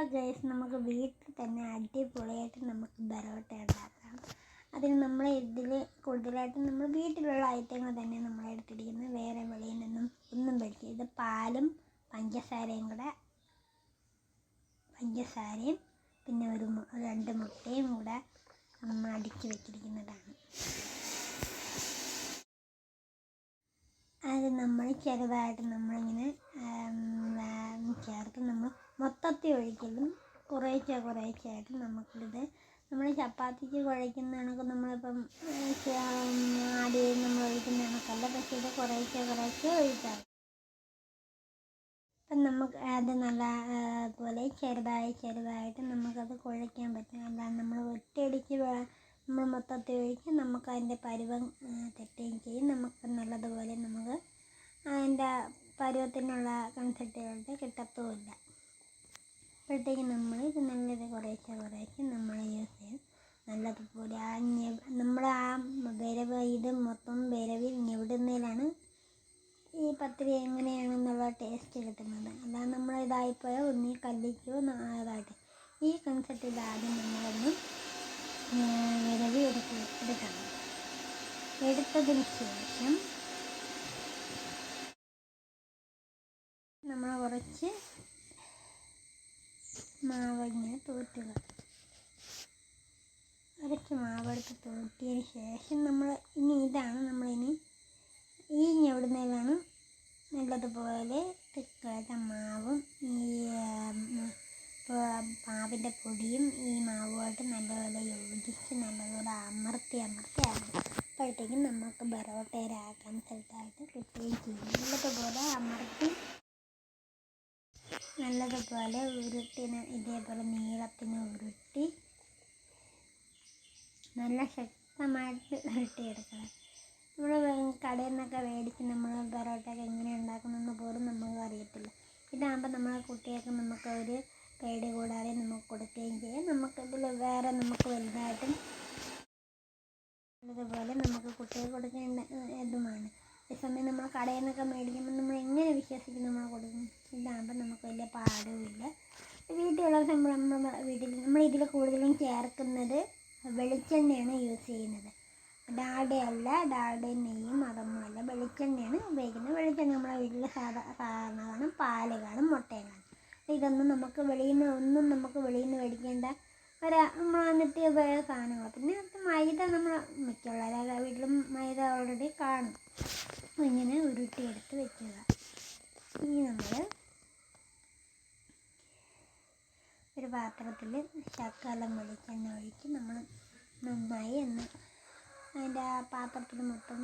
അപ്പോൾ ഗൈസ് നമുക്ക് വീട്ടിൽ തന്നെ അടിപൊളിയായിട്ട് നമുക്ക് ബരോട്ട ഉണ്ടാക്കാം. അതിന് നമ്മൾ ഇതിൽ കൂടുതലായിട്ടും നമ്മൾ വീട്ടിലുള്ള ഐറ്റങ്ങൾ തന്നെ നമ്മൾ എടുത്തിരിക്കുന്നത്. വേറെ വെളിയിൽ നിന്നും ഒന്നും മേടിക്കുക ഇത് പാലും പഞ്ചസാരയും കൂടെ. പഞ്ചസാരയും പിന്നെ ഒരു രണ്ട് മുട്ടയും കൂടെ നമ്മൾ അടുക്കി വെച്ചിരിക്കുന്നതാണ്. അത് നമ്മൾ ചെറുതായിട്ട് നമ്മളിങ്ങനെ ചേർത്ത് നമ്മൾ മൊത്തത്തിൽ ഒഴിക്കലും കുറേശ്ശെ കുറേശ്ശെ ആയിട്ട് നമുക്കിത് നമ്മൾ ചപ്പാത്തിക്ക് കുഴയ്ക്കുന്ന കണക്ക് നമ്മളിപ്പം ആദ്യം നമ്മൾ ഒഴിക്കുന്ന കണക്കല്ല. പക്ഷേ ഇത് കുറേശ്ശെ കുറേശ്ശെ ഒഴിക്കാം. അപ്പം നമുക്ക് അത് നല്ല പോലെ ചെറുതായി ചെറുതായിട്ട് നമുക്കത് കുഴയ്ക്കാൻ പറ്റും. അല്ലാതെ നമ്മൾ ഒറ്റയടിക്ക് നമ്മൾ മൊത്തത്തിൽ ഒഴിച്ച് നമുക്ക് അതിന്റെ പരുവം തെറ്റുകയും ചെയ്യും. നമുക്ക് നല്ലതുപോലെ നമുക്ക് അതിന്റെ പരുവത്തിനുള്ള കൺസെപ്റ്റുകളുടെ കിട്ടത്തുമില്ല. അപ്പോഴത്തേക്കും നമ്മൾ ഇത് നല്ലത് കുറേശ്ശെ കുറേശ്ശെ നമ്മൾ യൂസ് ചെയ്യും നല്ലതുപോലെ ആ നമ്മൾ ആ വിരവ് ഇത് മൊത്തം വിരവിൽ ഞെവിടുന്നതിലാണ് ഈ പത്തിരി എങ്ങനെയാണെന്നുള്ള ടേസ്റ്റ് കിട്ടുന്നത്. അല്ലാതെ നമ്മൾ ഇതായിപ്പോയാൽ ഒന്നീ കല്ലിക്കോ അതായിട്ട് ഈ കൺസെപ്റ്റിൽ ആദ്യം നമ്മളൊന്ന് വിരവി എടുക്ക എടുക്കണം. എടുത്തതിന് ശേഷം നമ്മൾ കുറച്ച് മാവ് ഇങ്ങനെ തൂറ്റുക. കുറച്ച് മാവെടുത്ത് തൂറ്റിയതിന് ശേഷം നമ്മൾ ഇനി ഇതാണ് നമ്മളിനി ഈ ഞെവിടുന്നതിലാണ് നല്ലതുപോലെ തിക്കായിട്ട് മാവും ഈ മാവിന്റെ പൊടിയും ഈ മാവുമായിട്ട് നല്ലപോലെ യോജിച്ച് നല്ലപോലെ അമർത്തി അമർത്തി അപ്പോഴത്തേക്കും നമുക്ക് ബറോട്ടയിലാക്കാൻ സ്ഥലത്തായിട്ട് കിട്ടുകയും ചെയ്യും. നല്ലതുപോലെ അമർത്തി നല്ലതുപോലെ ഉരുട്ടിന് ഇതേപോലെ നീളത്തിന് ഉരുട്ടി നല്ല ശക്തമായിട്ട് ഉരുട്ടിയെടുക്കണം. നമ്മൾ കടയിൽ നിന്നൊക്കെ മേടിച്ച് നമ്മൾ പൊറോട്ടയൊക്കെ എങ്ങനെ ഉണ്ടാക്കുന്നതെന്ന് പോലും നമുക്ക് അറിയത്തില്ല. ഇതാകുമ്പോൾ നമ്മളെ കുട്ടികൾക്ക് നമുക്ക് ഒരു പേടി കൂടാതെ നമുക്ക് കൊടുക്കുകയും ചെയ്യാം. നമുക്കിതിൽ വേറെ നമുക്ക് വലുതായിട്ടും അതുപോലെ നമുക്ക് കുട്ടികൾക്ക് കൊടുക്കേണ്ട ഇതുമാണ്. അതേസമയം നമ്മൾ കടയിൽ നിന്നൊക്കെ മേടിക്കുമ്പോൾ നമ്മൾ എങ്ങനെ വിശ്വസിക്കും നമ്മൾ കൊടുക്കും ഇതാകുമ്പോൾ നമുക്ക് വലിയ പാടുമില്ല. വീട്ടിലുള്ള നമ്മൾ നമ്മൾ വീട്ടിൽ നമ്മൾ ഇതിൽ കൂടുതലും ചേർക്കുന്നത് വെളിച്ചെണ്ണയാണ് യൂസ് ചെയ്യുന്നത്. ഡാഡയല്ല ഡാൽഡയും നെയ്യും അതൊന്നുമല്ല വെളിച്ചെണ്ണയാണ് ഉപയോഗിക്കുന്നത്. വെളിച്ചെണ്ണ നമ്മളെ വീട്ടിൽ സാധാ സാധാരണ കാണും പാൽ കാണും മുട്ടയും കാണും ഇതൊന്നും നമുക്ക് വെളിയിൽ നിന്ന് ഒന്നും നമുക്ക് വെളിയിൽ നിന്ന് മേടിക്കേണ്ട ഒരു നമ്മൾ വന്നിട്ട് ഉപയോഗ സാധനങ്ങൾ പിന്നെ അത് മൈദ നമ്മൾ മിക്കുള്ള വീട്ടിലും മൈദ ഓൾറെഡി കാണും. ഇങ്ങനെ ഉരുട്ടിയെടുത്ത് വെക്കുക. ഇനി നമ്മൾ ഒരു പാത്രത്തിൽ ശകലം വെളിച്ചെണ്ണ ഒഴിച്ച് നമ്മൾ നന്നായി ഒന്ന് അതിന്റെ ആ പാത്രത്തിൽ മൊത്തം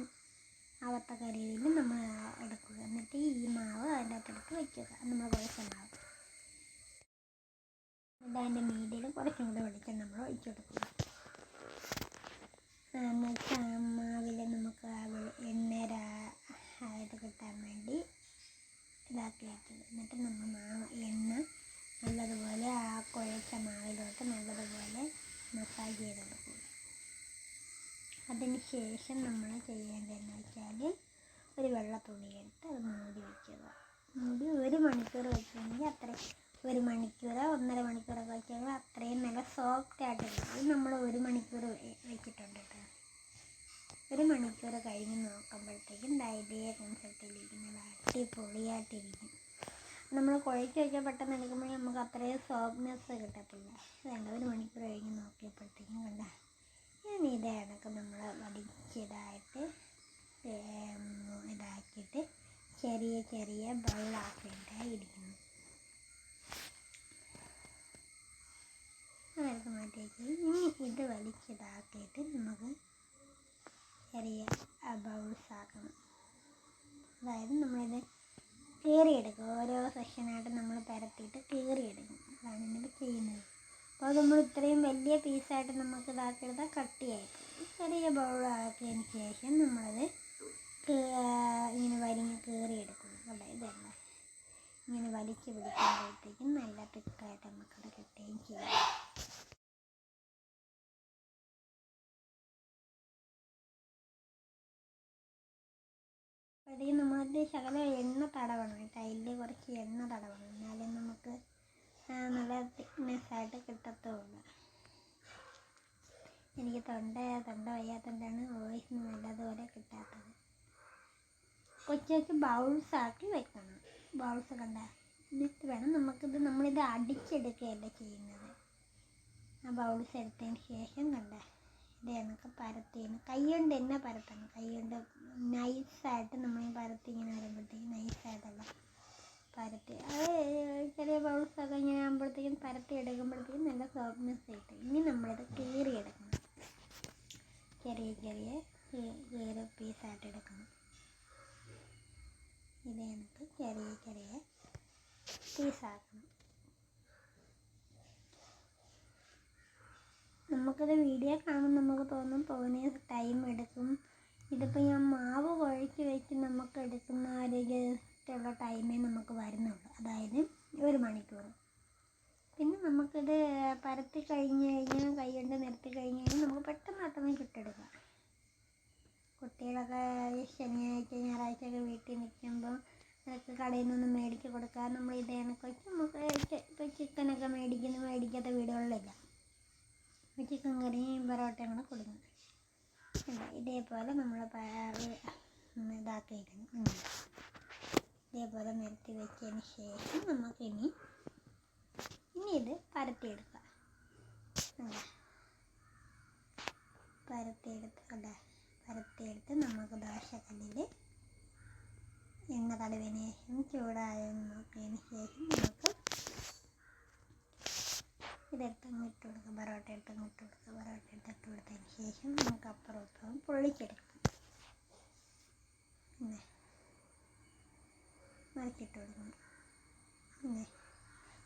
ആവത്തക്ക രീതിയിൽ നമ്മൾ എടുക്കുക. എന്നിട്ട് ഈ മാവ് അതിന്റെ അകത്തെടുത്ത് വെക്കുക. നമ്മൾ കുഴച്ച മാവ് അതിന്റെ മീഡിയിൽ കുറച്ചും കൂടെ നമ്മൾ ഒഴിച്ചു കൊടുക്കുക മാവിൽ നമുക്ക് എണ്ണര ഇത് കിട്ടാൻ വേണ്ടി ഇതാക്കി വെക്കുക എന്നിട്ട് നമ്മൾ മാവ് എണ്ണ നല്ലതുപോലെ ആ കുഴച്ച മാവിലോട്ട് നല്ലതുപോലെ മസാജ് ചെയ്ത് കൊടുക്കുക അതിന് ശേഷം നമ്മൾ ചെയ്യേണ്ടതെന്ന് വെച്ചാൽ ഒരു വെള്ള തുണി എടുത്ത് അത് മൂടി വയ്ക്കുക മൂടി ഒരു മണിക്കൂർ വെച്ചിട്ടുണ്ടെങ്കിൽ അത്ര ഒരു മണിക്കൂറോ ഒന്നര മണിക്കൂറൊക്കെ വെച്ചാൽ അത്രയും നല്ല സോഫ്റ്റ് ആയിട്ട് ഇത് നമ്മൾ ഒരു മണിക്കൂർ വെച്ചിട്ടുണ്ട് കേട്ടോ ഒരു മണിക്കൂർ കഴിഞ്ഞ് നോക്കുമ്പോഴത്തേക്കും ഇതേ കൺസെപ്റ്റിലിരിക്കുന്നത് അടിപൊളിയായിട്ടിരിക്കും നമ്മൾ കുഴച്ച് വെച്ചാൽ പെട്ടെന്ന് എടുക്കുമ്പോൾ നമുക്ക് അത്രയും സോഫ്റ്റ്നെസ് കിട്ടത്തില്ല. വേണ്ട ഒരു മണിക്കൂർ കഴിഞ്ഞ് നോക്കിയപ്പോഴത്തേക്കും കണ്ട ഞാൻ ഇതേ നമ്മൾ വടിച്ചതായിട്ട് ഇതാക്കിയിട്ട് ചെറിയ ചെറിയ ബൗളാക്കിയിട്ടായി ഇരിക്കുന്നു അതെടുത്ത് മാറ്റി വയ്ക്കുക ഇനി ഇത് വലിച്ചിതാക്കിയിട്ട് നമുക്ക് ചെറിയ ആക്കണം അതായത് നമ്മളിത് കീറിയെടുക്കും. ഓരോ സെക്ഷനായിട്ട് നമ്മൾ പരത്തിയിട്ട് കീറിയെടുക്കും. അതാണ് ഇതിൽ ചെയ്യുന്നത്. അപ്പോൾ നമ്മൾ ഇത്രയും വലിയ പീസായിട്ട് നമുക്ക് ഇതാക്കിയെടുത്താൽ കട്ടിയായിരിക്കും. ചെറിയ ബൗളാക്കിയതിന് ശേഷം നമ്മളത് ഇങ്ങനെ വലിഞ്ഞ് കീറിയെടുക്കും. അവിടെ ഇതല്ല ഇങ്ങനെ വലിച്ചു പിടിക്കുമ്പോഴത്തേക്കും നല്ല തിക്കായിട്ട് നമുക്കത് കിട്ടുകയും ചെയ്യും. അപ്പോഴത്തേക്കും നമ്മളത് ശകലം എണ്ണ തടവണം. ടൈലിൽ കുറച്ച് എണ്ണ തടവണം. എന്നാലേ നമുക്ക് നല്ല തിക്നെസ് ആയിട്ട് കിട്ടത്തുള്ളൂ. എനിക്ക് തൊണ്ട തൊണ്ട വയ്യാത്തതുകൊണ്ടാണ് വോയിസ് നല്ലതുപോലെ കിട്ടാത്തത്. കൊച്ചു ബൗൾസ് ആക്കി വെക്കണം. ബൗൾസ് കണ്ട എന്നിട്ട് വേണം നമുക്കിത് നമ്മളിത് അടിച്ചെടുക്കുകയല്ല ചെയ്യുന്നത്. ആ ബൗൾസ് എടുത്തതിന് ശേഷം കണ്ട. ഇത് കണക്ക് പരത്തിയാണ് കൈ കൊണ്ട് തന്നെ പരത്തണം. കൈ കൊണ്ട് നൈസായിട്ട് നമ്മൾ പരത്തി ഇങ്ങനെ വരുമ്പോഴത്തേക്കും നൈസായിട്ടല്ല പരത്തി. അത് ചെറിയ ബൗൾസൊക്കെ ഇങ്ങനെ ആകുമ്പോഴത്തേക്കും പരത്തി എടുക്കുമ്പോഴത്തേക്കും നല്ല സോഫ്റ്റ്നെസ് കിട്ടും. ഇനി നമ്മളിത് കീറിയെടുക്കണം ചെറിയ ചെറിയ കീറി പീസായിട്ട് എടുക്കണം. ഇത് നമുക്ക് ചെറിയ ചെറിയ പീസാക്കണം നമുക്കത് വീഡിയോ നമുക്ക് തോന്നും തോന്നിയ ടൈം എടുക്കും. ഇതിപ്പോൾ ഞാൻ മാവ് കുഴച്ച് വെച്ച് നമുക്ക് എടുക്കുന്ന ഇതുള്ള ടൈമേ നമുക്ക് വരുന്നുള്ളൂ. അതായത് ഒരു മണിക്കൂർ. പിന്നെ നമുക്കിത് പരത്തി കഴിഞ്ഞ് കഴിഞ്ഞാൽ കൈ കൊണ്ട് നിരത്തി കഴിഞ്ഞ് കഴിഞ്ഞാൽ നമുക്ക് പെട്ടെന്ന് പെട്ടെന്ന് ചുട്ടെടുക്കാം. കുട്ടികളൊക്കെ ശനിയാഴ്ച ഞായറാഴ്ച ഒക്കെ വീട്ടിൽ നിൽക്കുമ്പോൾ അതൊക്കെ കടയിൽ നിന്നൊന്നും മേടിച്ച് കൊടുക്കാൻ നമ്മൾ ഇത് കണക്കൊക്കെ നമുക്ക് ഇപ്പോൾ ചിക്കനൊക്കെ മേടിക്കുന്ന മേടിക്കാത്ത വീടുകളിലില്ല. ചിക്കൻ കറിയും പൊറോട്ടയും കൂടെ കൊടുക്കും ഇല്ല ഇതേപോലെ നമ്മൾ ഇതാക്കിയിരിക്കണം ഇതാക്കിയിരുന്നു ഇതേപോലെ നിരത്തി വെച്ചതിന് ശേഷം നമുക്കിനി ഇനി ഇത് പരത്തിയെടുക്കാം? പരത്തിയെടുത്ത് കണ്ട പരത്തിയെടുത്ത് നമുക്ക് ദോശക്കല്ലിൽ എണ്ണ തടവിന് ശേഷം ചൂടായ നോക്കിയതിന് ശേഷം നമുക്ക് ഇതെടുത്ത് അങ്ങ് ഇട്ട് കൊടുക്കുക പൊറോട്ട ഇട്ടങ്ങ് ഇട്ട് കൊടുക്കുക പൊറോട്ട എടുത്ത് ഇട്ട് കൊടുത്തതിന് ശേഷം നമുക്ക് അപ്പുറം ഇപ്പുറം പൊള്ളിച്ചെടുക്കാം പിന്നെ മറിച്ചിട്ട് കൊടുക്കണം പിന്നെ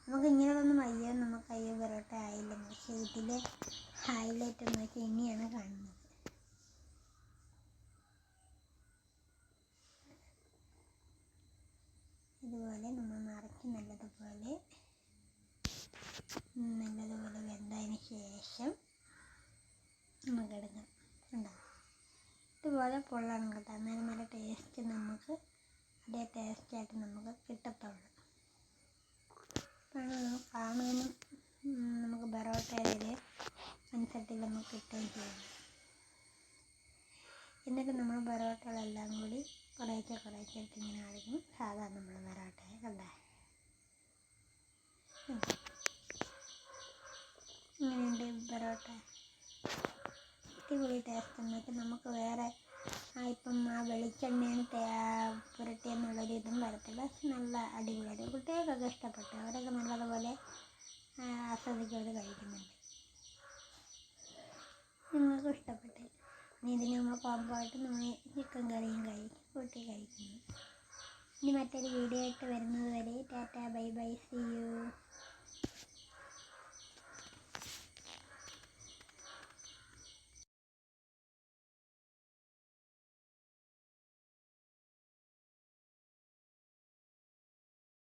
നമുക്ക് ഇങ്ങനെയൊന്നും വയ്യ നമുക്ക് അയ്യോ പൊറോട്ട ആയില്ലെന്ന് പക്ഷേ ഇതിലെ ഹൈലൈറ്റ് എന്ന് വെച്ചാൽ ഇനിയാണ് കാണുന്നത്. ഇതുപോലെ നമ്മൾ നിറച്ച് നല്ലതുപോലെ നല്ലതുപോലെ വെന്തതിന് ശേഷം നമുക്ക് എടുക്കാം കണ്ടോ? ഇതുപോലെ പൊള്ളണം കേട്ടോ. അന്നേരം നല്ല ടേസ്റ്റ് നമുക്ക് അതേ ടേസ്റ്റായിട്ട് നമുക്ക് കിട്ടത്തുള്ളൂ. കാണുമ്പോൾ നമുക്ക് ബറോട്ടയിലെ അനുസരിച്ച് നമുക്ക് കിട്ടുകയും ചെയ്യും. എന്നിട്ട് നമ്മൾ ബറോട്ടകളെല്ലാം കൂടി കുറേശ്ശെ കുറേശ്ശെ ഇങ്ങനെ കാണിക്കും സാധാരണ നമ്മൾ ബറോട്ടയെ കണ്ടേ? പൊറോട്ട അടിപൊളി ടേസ്റ്റ് എന്നിട്ട് നമുക്ക് വേറെ ഇപ്പം ആ വെളിച്ചെണ്ണയാണ് പുരട്ടിയെന്നുള്ളൊരു ഇതും വരത്തില്ല. നല്ല അടിപൊളിയായിട്ട് കുട്ടികൾക്കൊക്കെ ഇഷ്ടപ്പെട്ടു. അവരൊക്കെ നല്ലതുപോലെ ആ, ആസ്വദിച്ച് അവർ കഴിക്കുന്നുണ്ട്. നിങ്ങൾക്കും ഇഷ്ടപ്പെട്ടു. ഇതിന് നമ്മൾ കോമ്പായിട്ട് നമ്മൾ ചിക്കൻ കറിയും കഴിക്കും കൂട്ടി കഴിക്കുന്നു. ഇനി മറ്റൊരു വീഡിയോ ആയിട്ട് വരുന്നത് വരെ tata bye bye see you.